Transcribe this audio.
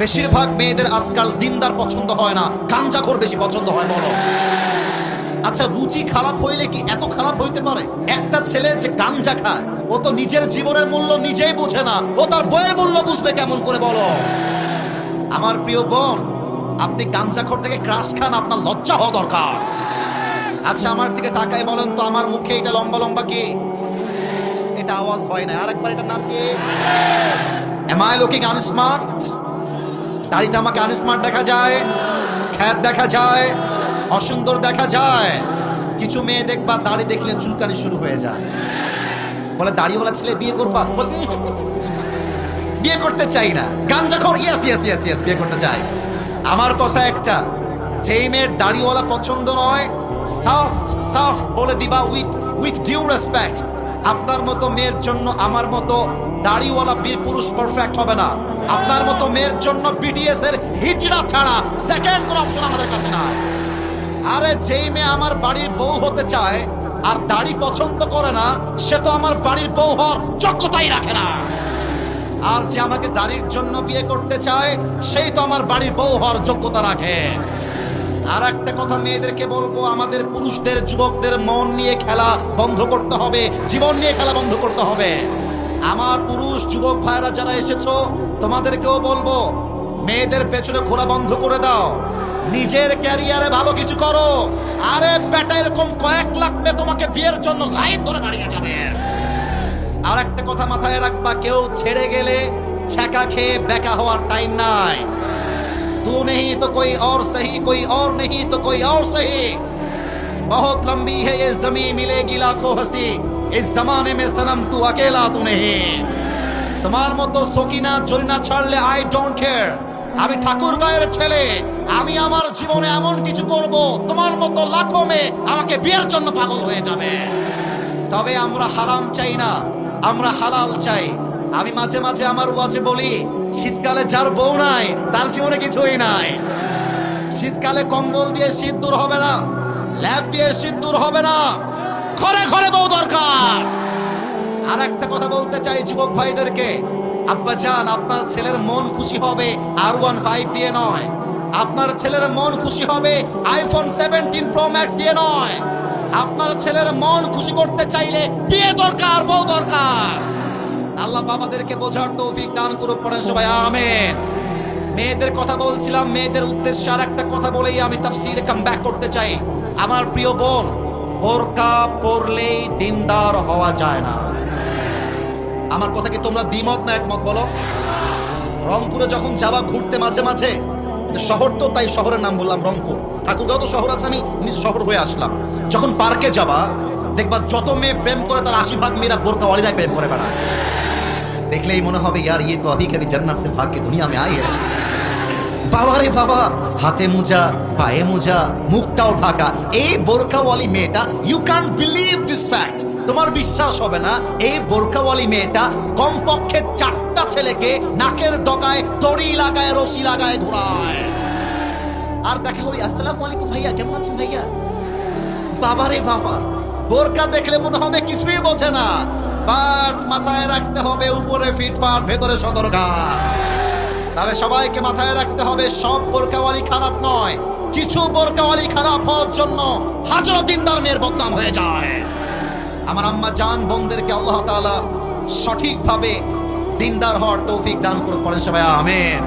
বেশিরভাগ মেয়েদের আজকাল দিনদার পছন্দ হয় না। গাঞ্জাখোর বেশি পছন্দ হয়, বলো। আচ্ছা রুচি খারাপ হইলে কি এত খারাপ হইতে পারে? একটা ছেলে যে গাঞ্জা খায়, ও তো নিজের জীবনের মূল্য নিজেই বোঝে না। ও তার বইয়ের মূল্য বুঝবে কেমন করে, বলো। আমার প্রিয় বোন, আপনি গাঞ্জাখোর থেকে ক্রাশ খান, আপনার লজ্জা হওয়া দরকার। আচ্ছা আমার দিকে তাকাই বলেন তো, আমার মুখে এটা লম্বা লম্বা কি? এটা আওয়াজ হয় না আরেকবার এটার নাম কি? এম আই লুকিং আনস্মার্ট দাড়িতে আমাকে আনস্মার্ট দেখা যায় খ্যাত দেখা যায় অসুন্দর দেখা যায়। কিছু মেয়ে দেখবা দাড়ি দেখলে চুলকানি শুরু হয়ে যায়। বলে দাড়িওয়ালা ছেলে বিয়ে করবা? বলে "উম, বিয়ে করতে চাই না। গাঞ্জা যখন ইয়েস ইয়েস ইয়েস ইয়েস বিয়ে করতে চাই। আমার কথা একটা যেই মেয়ের দাড়িওয়ালা পছন্দ নয় সাফ সাফ বলে দিবা উইথ উইথ ডিউ রেসপেক্ট আপনার মতো মেয়ের জন্য আমার মতো দাড়িওয়ালা বীর পুরুষ পারফেক্ট হবে না। আপনার মতো মেয়ের জন্য বিটিএস এর হিজড়া ছাড়া সেকেন্ড কোনো অপশন আমাদের কাছে না আরে যেই মেয়ে আমার বাড়ির বউ হতে চায় আর দাড়ি পছন্দ করে না, সে তো আমার বাড়ির বউ হওয়ার যোগ্যতাই রাখে না। আর যে আমাকে দাড়ির জন্য বিয়ে করতে চায়, সেই তো আমার বাড়ির বউ হওয়ার যোগ্যতা রাখে। আর একটা কথা মেয়েদেরকে বলব, আমাদের পুরুষদের, যুবকদের মন নিয়ে খেলা বন্ধ করতে হবে, জীবন নিয়ে খেলা বন্ধ করতে হবে। আমার পুরুষ, যুবক ভাইরা যারা এসেছ, তোমাদেরকেও বলব, মেয়েদের পেছনে ঘোরা বন্ধ করে দাও। নিজের ক্যারিয়ারে ভালো কিছু করো। আরে বেটা, এরকম কয়েক লাখ মেয়ে তোমাকে বিয়ের জন্য লাইন ধরে দাঁড়িয়ে যাবে। আর একটা কথা মাথায় রাখবা, কেউ ছেড়ে গেলে ছ্যাঁকা খেয়ে বেকা হওয়ার টাইম নাই। तू नहीं तो कोई और सही कोई और नहीं तो कोई और सही बहुत लंबी है ये जमीन मिलेगी लाखों हंसी इस जमाने में सनम तू अकेला तू नहीं তোমার মতো সকিনা জরিনা ছাড়লে আই ডোন্ট কেয়ার আমি ঠাকুর গায়ের ছেলে আমি আমার জীবনে এমন কিছু করব তোমার মতো লাখো মেয়ে আমাকে বিয়ের জন্য পাগল হয়ে যাবে তবে আমরা হারাম চাই না আমরা হালাল চাই আমি মাঝে মাঝে আমার ওয়াজে বলি, শীতকালে যার বউ নাই, তার জীবনে কিছুই নাই। শীতকালে কম্বল দিয়ে শীত দূর হবে না, ল্যাব দিয়ে শীত দূর হবে না। ঘরে ঘরে বউ দরকার। আর একটা কথা বলতে চাই যুবক ভাইদেরকে, আব্বা চান আপনার ছেলের মন খুশি হবে আর ওয়ান ফাইভ দিয়ে নয়। আপনার ছেলের মন খুশি হবে আইফোন সেভেন্টিন প্রো ম্যাক্স দিয়ে নয়। আপনার ছেলের মন খুশি করতে চাইলে বিয়ে দরকার, বউ দরকার। আল্লাহ বাবাদেরকে বোঝার তৌফিক দান করুক পড়েন সবাই, আমেন। মেয়েদের কথা বলছিলাম, মেয়েদের উদ্দেশ্যে আর একটা কথা বলেই আমি তাফসিরে কাম ব্যাক করতে চাই। আমার প্রিয় বোন, বোরকা পরলেই দিনদার হওয়া যায় না। আমার কথা কি তোমরা দ্বিমত না একমত বলো? রংপুরে যখন যাওয়া ঘুরতে মাঝে মাঝে শহর তো, তাই শহরের নাম বললাম রংপুর। ঠাকুরগাঁও তো শহর আছে, আমি নিজ শহর হয়ে আসলাম। যখন পার্কে যাবা, দেখবা যত মেয়ে প্রেম করে তার আশি মেয়েরা বোরকাওয়ালিরাই প্রেম করে বেড়ায়। দেখলেই মনে হবে ইয়ার ইয়ে তো अभी कभी जन्नत से भाग के दुनिया में आई है বাবা রে বাবা হাতে মোজা পায়ে মোজা মুখটাও ঢাকা এই বোরকাওয়ালি মেয়েটা you can believe this fact তোমার বিশ্বাস হবে না এই বোরকাওয়ালি মেয়েটা কমপক্ষে চারটা ছেলেকে নাকের ডগায় দড়ি লাগায় রশি লাগায় ঘোরায় আর দেখা হবে আসসালামু আলাইকুম ভাইয়া কেমন আছেন ভাইয়া বাবা রে বাবা বোরকা দেখলে মনে হবে কিছুই বোঝে না পাট মাথায় রাখতে হবে উপরে ফিটপাট ভেতরে সদরঘাট। তবে সবাইকে মাথায় রাখতে হবে, সব বোরকাওয়ালি খারাপ নয়। কিছু বোরকাওয়ালি খারাপ হওয়ার জন্য হাজারো দিনদার মেয়ের বদনাম হয়ে যায়। আমার আম্মা জান বোনদেরকে আল্লাহ তালা সঠিকভাবে দিনদার হওয়ার তৌফিক দান করে পড়েন সবাই, আমেন।